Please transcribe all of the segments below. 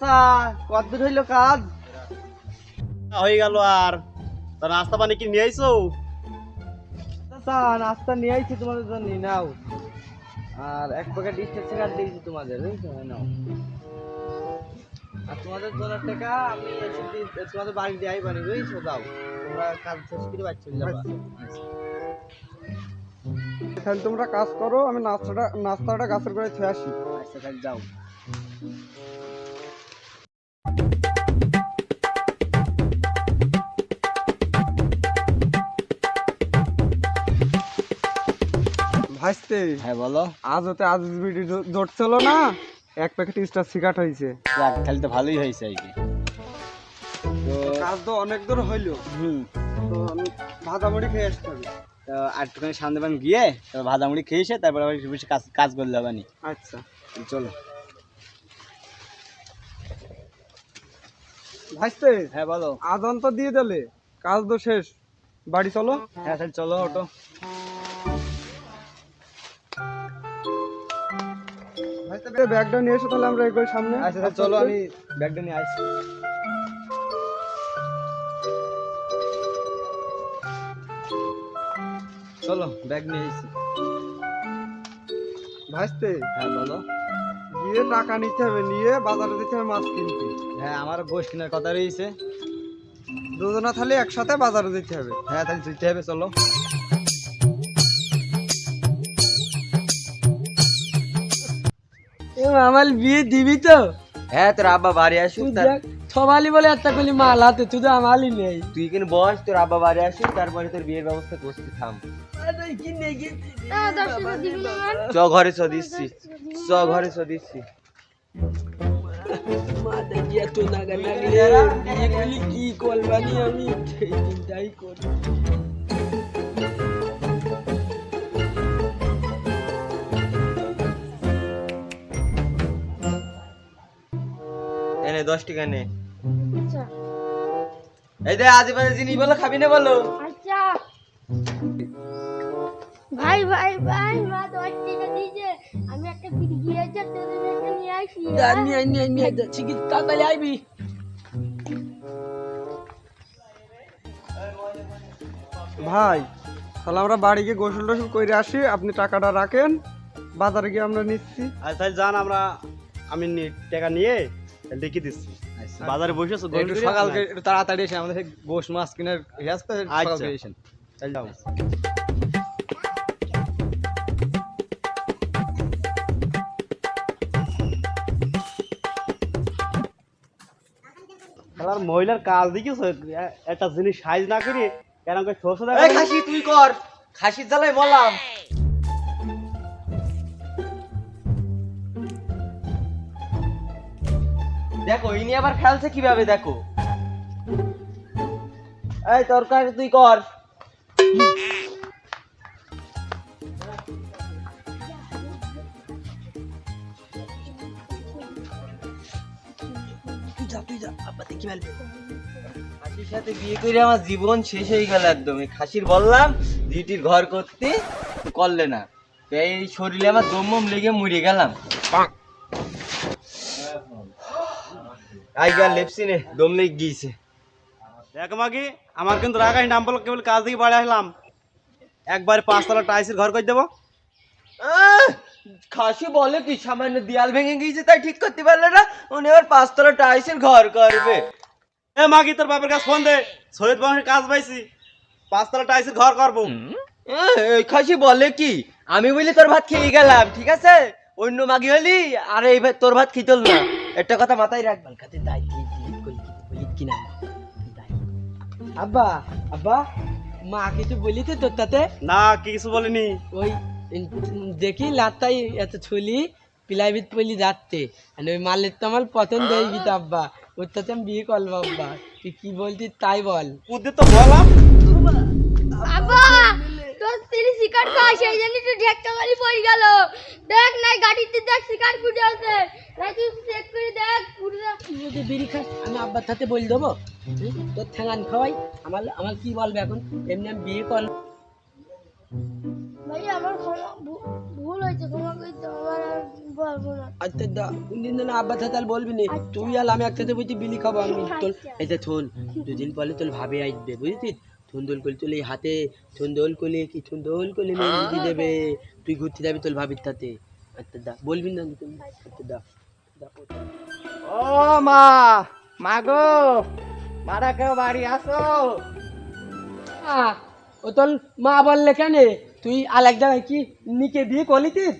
চাচা কতদূর হইল কাজ? হয়ে গেল আর। তা নাস্তা পানি কি নিয়ে আইছো? চাচা নাস্তা নিয়ে আইছি তোমাদের জন্য নাও। আর এক প্যাকেট স্টেট সিগারেট দিয়েছি তোমাদের বুঝছ? নাও। আর তোমাদের দোলার টাকা আমি এসে তোমাদের বাড়ি দিয়ে আইবানি বুঝছ? দাও তোমরা কাজ শেষ করে বাড়ি চলে যাবা। তাহলে তোমরা কাজ করো আমি নাস্তাটা নাস্তাটা গাছের করে খেয়ে আসি। আচ্ছা তাহলে যাও। ভাসতে হ্যাঁ বলো। আজ হতে আজ বিডি ধরছিল না এক প্যাকেট স্টার সিগারেট হয়েছে যাক তো ভালোই হয়েছে আর কি। তো কাজ তো অনেক দূর হইল। হুম। তো আমি ভাজা মুড়ি খেয়ে আসতে হবে। তো সামনে বান গিয়ে তো ভাজা মুড়ি খেয়ে এসে তারপর আবার কাজ কাজ করলে হবে নি। আচ্ছা। চলো। ভাসতে হ্যাঁ বলো। আজান তো দিয়ে দিলে কাজ তো শেষ। বাড়ি চলো। হ্যাঁ চলো ওটো ব্যাগটা নিয়ে এসো তাহলে আমরা সামনে আচ্ছা চলো আমি ব্যাগটা নিয়ে আসছি। চলো ব্যাগ নিয়ে এসেছি। ভাসতে হ্যাঁ বলো। গিয়ে টাকা নিতে হবে নিয়ে বাজারে দিতে হবে মাছ কিনতে। হ্যাঁ আমার গোশ কেনার কথা রয়েছে দুজনা তাহলে একসাথে বাজারে দিতে হবে। হ্যাঁ তাহলে যেতে হবে চলো। আমার বিয়ে দিবি তো? হ্যাঁ তোর আব্বা বাড়ি আসুক সবালি বলে একটা করলি মাল হাতে তুই তো আমারই নেই। তুই কিন্তু বস তোর আব্বা বাড়ি আসুক তারপরে তোর বিয়ের ব্যবস্থা করতে থাম। চ ঘরে চ দিচ্ছি। চ ঘরে চ দিচ্ছি। কি করবানি আমি? সেই চিন্তাই করি। দশ টাকা নে এই দে আজে বাজে জিনিস বলো খাবি না বলো? আচ্ছা। ভাই ভাই ভাই মা দশ টাকা দিয়েছে। আমি একটা বিড়ি গিয়েছে তোদের একটা নিয়ে আসি নিয়ে নিয়ে নিয়ে যাচ্ছি কি তাড়াতাড়ি আইবি। ভাই তাহলে আমরা বাড়ি গিয়ে গোসল টোসল করে আসি আপনি টাকাটা রাখেন বাজারে গিয়ে আমরা নিচ্ছি। আচ্ছা তাহলে যান আমরা আমি নি- টাকা নিয়ে লিখে দিচ্ছি। বাজারে বসেছো একটু একটু তাড়াতাড়ি এসে আমাদের গোশ মাছ কেনার আচ্ছা। এসেন যাও। শালার মহিলার কাজ দেখিস একটা জিনিস সাইজ না করি কেন খাসি তুই কর। খাসির জ্বালায় বললাম দেখো ইনি আবার খেলছে কীভাবে দেখো। এই তরকারি তুই কর। খাসির সাথে বিয়ে করে আমার জীবন শেষ হয়ে গেল একদম খাসির বললাম দিটির ঘর করতে করলে না। এই শরীরে আমার দমম লেগে মরে গেলাম। আই গা লেপসি নে দম লেগে গিয়েছে। দেখ মাগি আমার কিন্তু রাগাই নাম বলো কেবল কাজ থেকে বাড়ি আসলাম। একবারে পাঁচতলা টাইসের ঘর করে দেবো। খাসি বলে কি সামান্য দেয়াল ভেঙে গিয়েছে তাই ঠিক করতে পারলে না। উনি আবার পাঁচতলা টাইসের ঘর করবে। এ মাগি তোর বাপের কাছে ফোন দে শহীদ বংশের কাজ পাইছি। পাঁচতলা টাইসের ঘর করব। খাসি বলে কি আমি বলি তোর ভাত খেয়ে গেলাম ঠিক আছে? অন্য মাগি হলি আর এই তোর ভাত খিতল না। একটা কথা মাথায় রাখবেন কাতে দাই কি কি বলি কি না দাই। আব্বা আব্বা মা কিছু বলি তো তোর তাতে? না কিছু বলিনি? ওই দেখি লাত্তাই এত ছুলি পিলাইবিত পলি যাচ্ছে আর ওই মালের তো আমার পছন্দ হয়ে গেছে আব্বা? ওর তাতে আমি বিয়ে করব আব্বা। তুই কি বলতি তাই বল। বুদ্ধি তো বললাম বাবা তোর শিকার খাওয়া সেই জন্য তুই ঢেকটা মারি পড়ে গেল। দেখ নাই গাড়িতে দেখ শিকার ফুটে আছে। নাই তুই চেক করে দেখ যদি বিড়ি খাস আমি আব্বার সাথে বল দেবো। তোর ঠেঙান খাওয়াই। আমার আমার কি বলবে এখন? এমনি আমি বিয়ে কর ভাই আমার ভুল হয়েছে ক্ষমা করে আমার আর পারব না। আচ্ছা দা কোনদিন যেন আব্বা তাহলে বলবি না। তুই আর আমি একসাথে বলছি বিলি খাব আমি। তোর এই যে শোন দুদিন পরে তোর ভাবে আসবে বুঝেছিস? সুন্দর করে তুই হাতে সুন্দর করে কি সুন্দর করে মেহেন্দি দেবে? তুই ঘুরতে যাবি তোর ভাবির সাথে আচ্ছা দা বলবি না তুমি? আচ্ছা দা দা। ও মা মা গো মারা কেউ বাড়ি আসো? ও তোর মা বললে কেন? তুই আর এক জায়গায় কি নিকে বিয়ে করলিতিস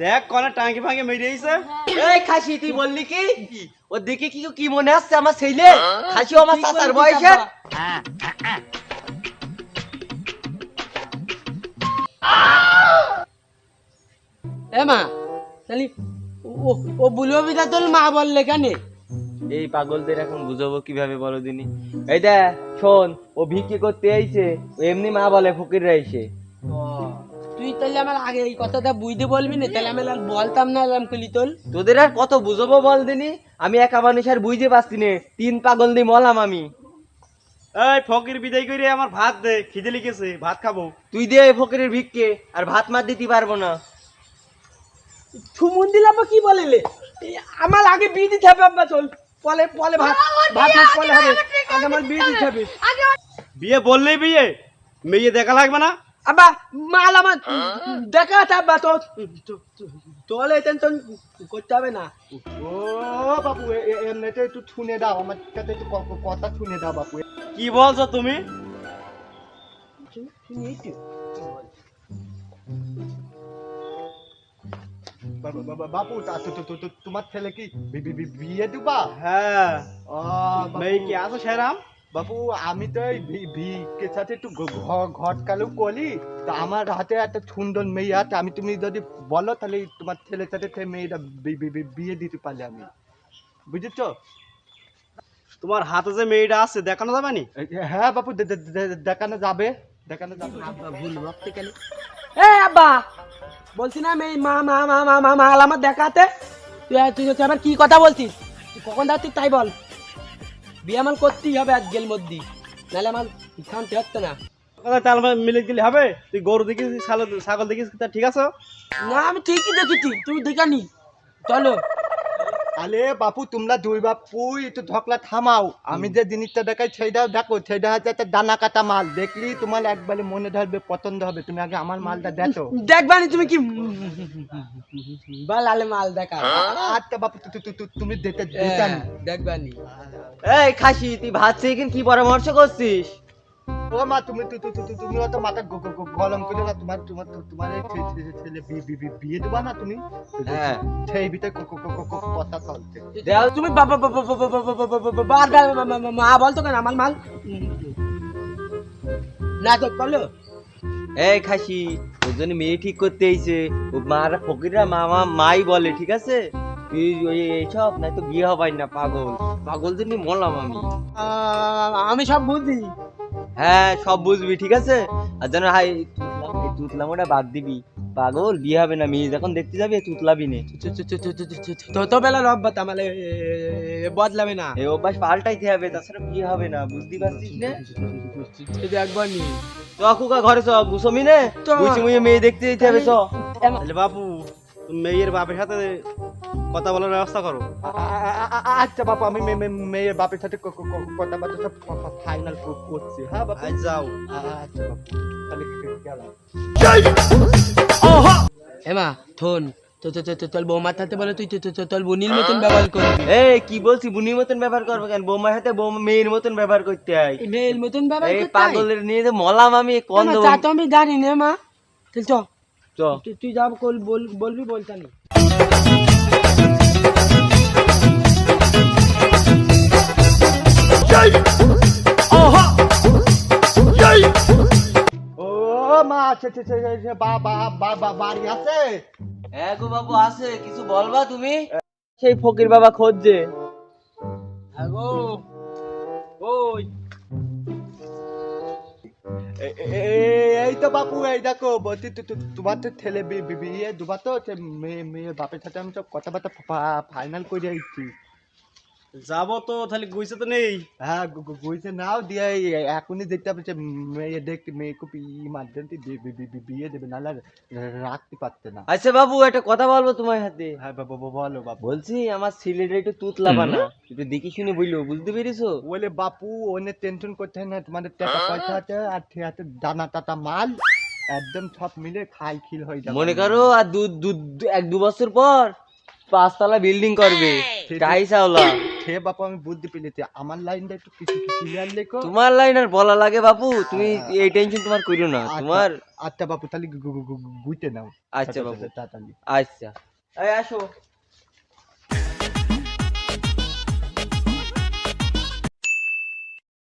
দেখ কনে টাঙ্কি ফাঙ্কি মেরিয়েছে এই খাসি তুই বললি কি? ও দেখে কি কি মনে আসছে আমার ছেলে? খাসি আমার চাচার বয়সের আব্বা। এ মা তাহলে ও ও বুলবো তোর মা বললে কেন? এই পাগলদের এখন বুঝাবো কীভাবে বলো দিনি? এই দে শোন ও ভিক্ষি করতে আইছে এমনি মা বলে ফকির আইছে। তুই তাহলে আমার আগে এই কথাটা বুঝতে বলবি না তাহলে আমি আর বলতাম না করলি তোর। তোদের আর কত বুঝাবো বল দিনি? আমি একা মানুষ আর বুঝতে পারছি না তিন পাগল দিয়ে মলাম আমি। এই ফকির বিদায় করে আমার ভাত দে খিদে লিখেছে ভাত খাব। তুই দে এই ফকিরের ভিক্ষে আর ভাত মার দিতে পারব না। সুমন দিলে আব্বা কি বলে লে? এই আমার আগে বিয়ে দিতে হবে আব্বা চল। পলে পলে ভাত ভাত ভাত পলে হবে। আগে আমার বিয়ে দিতে হবে। বিয়ে বললেই বিয়ে মেয়ে দেখা লাগবে না? আব্বা মাল আমার দেখা আছে আব্বা তো। তোলে টেনশন করতে হবে না। ও বাপু এ- এমনিতে একটু শুনে দাও আমার কাছে একটু কথা শুনে দাও বাপু। কি বলছো তুমি? বাপু তা তো- তো- তো- তো- তোমার ছেলে কি বিয়ে দিবা? হ্যাঁ। কি আছো সেরাম? বাপু আমি তো এই ভি- ভিকের সাথে একটু ঘ- ঘ- ঘট কালু করি তা আমার হাতে একটা সুন্দর মেয়ে আছে। আমি তুমি যদি বলো তাহলে তোমার ছেলের সাথে সেই মেয়েটা বি- বি- বি- বিয়ে দিতে পারলে আমি। বুঝেছ? তোমার হাতে যে মেয়েটা আছে দেখানো যাবে নি? হ্যাঁ বাপু দেখানো যাবে। দেখানো যাবে। ভুল বকতে গেলে এ আব্বা! বলছি না আমি এই মা মা মা মা মা মাল আমার দেখাতে। তুই তুই আবার কি কথা বলছিস? তুই কখন যাচ্ছিস তাই বল। বিয়ে আমার করতেই হবে আজকের মধ্যে। নাহলে আমার শান্তি হচ্ছে না। তাল মিলে দিলে হবে? তুই গরু দেখিস ছাগল ছাগল দেখিস তা ঠিক আছে? না আমি ঠিকই দেখি তুই দেখানি। চলো। আরে বাপু তোমরা দুই বাপুই একটু ধকলা থামাও। আমি যে জিনিসটা দেখাই সেইটাও দেখো সেইটা হচ্ছে একটা দানা কাটা মাল। দেখলি তোমার একবারে মনে ধরবে পছন্দ হবে। তুমি আগে আমার মালটা দেখো। দেখবানি তুমি কি? বল আলে মাল দেখা। আচ্ছা বাপু তুমি দেখে দেখানি দেখবানি এই খাসি তুই ভাত কি পরামর্শ করছিস? ও মা তুমি তু- তু- তু- তু- তুমি অত মাথা গরম করে না তোমার তোমার তোমার ছেলে বি- বি- বি- বিয়ে দেবা না তুমি হ্যাঁ সেই ভিতরে ক- ক- ক- ক- ক- কথা চলছে তুমি বাবা বাবা বাবা বাবা বাবা বাবা বারবার মা- বলতো কেন আমার মাল না তো এই খাসি ওর জন্য মেয়ে ঠিক করতে আইছে ও মারা ফকিররা মামা মাই বলে ঠিক আছে এইসব নাই তো বিয়ে হবাই না পাগল পাগল জন্য মরলাম আমি আমি সব বুঝি হ্যাঁ সব বুঝবি ঠিক আছে? আর যেন হাই তুতলাম ওটা বাদ দিবি। পাগল বিয়ে হবে না মেয়ে যখন দেখতে যাবি তুতলাবি নে। তো বেলা রব্বা তামালে বদলাবে না। এই অভ্যাস পাল্টাইতে হবে তাছাড়া বিয়ে হবে না বুঝতে পারছিস না? একবার নি। চ কুকা ঘরে চ গুছমি নে মেয়ে দেখতে যেতে হবে তাহলে বাপু মেয়ের বাপের সাথে কথা বলার ব্যবস্থা করো। আচ্ছা বাপু আমি মেয়ের বাপের সাথে কথাবার্তা সব ফাইনাল করছি। হ্যাঁ বাপু? আজ যাও। আচ্ছা বাপু তাহলে গেলাম। এমা থন তো তো তো তোর বৌমার হাতে বলে তুই তো তো তোর বোনির মতন ব্যবহার করবি। এই কি বলছি বুনির মতন ব্যবহার করবে কেন? বৌমার হাতে বৌমা মেয়ের মতন ব্যবহার করতে হয়। মেয়ের মতন ব্যবহার করতে হয়? পাগলের নিয়ে যে মলাম আমি কোন তা তো আমি জানি না মা। চল চ। চ। তুই- তুই যা বল বলবি বলতানি বাড়ি আছে? হ্যাঁ গো বাবু আছে। কিছু বলবা তুমি? সেই ফকির বাবা খোঁজছে। আগো ওই। এ- এই তো বাপু এই দেখো বলছি তোমার তো ছেলে বিয়ে দুবার তো মেয়ে মেয়ে বাপের সাথে আমি সব কথাবার্তা ফাইনাল করে দিচ্ছি যাব তো তাহলে গুইছে তো নেই। হ্যাঁ গুইছে নাও দিয়ে এখনই দেখতে পাচ্ছে মেয়ে দেখতে মেয়ে খুব ই মাধ্যমটি বিয়ে দেবে নাহলে রাখতে পারতে না। আচ্ছা বাবু একটা কথা বলব তোমার হাতে। হ্যাঁ বাবা বলো বাবু। বলছি আমার ছেলেটা একটু তুতলা বানা। একটু দেখি শুনে বলল বুঝতে পেরেছ? বলে বাপু অনেক টেনশন করতে হয় না তোমাদের টাকা পয়সা আছে আর ঠিক আছে দানা টাটা মাল। একদম সব মিলে খাই খিল হয়ে যাবে। মনে করো আর দু এক দু বছর পর পাঁচতলা বিল্ডিং করবে। টাইস আওলা সে বাপু আমি বুদ্ধি পেলেছি আমার লাইনটা একটু কিছু ক্লিয়ার লেখো। তোমার লাইন আর বলা লাগে বাপু তুমি এই টেনশন তোমার করিও না। তোমার আচ্ছা বাপু তাহলে গুইতে নাও। আচ্ছা বাপু। তাড়াতাড়ি। আচ্ছা। এই আসো।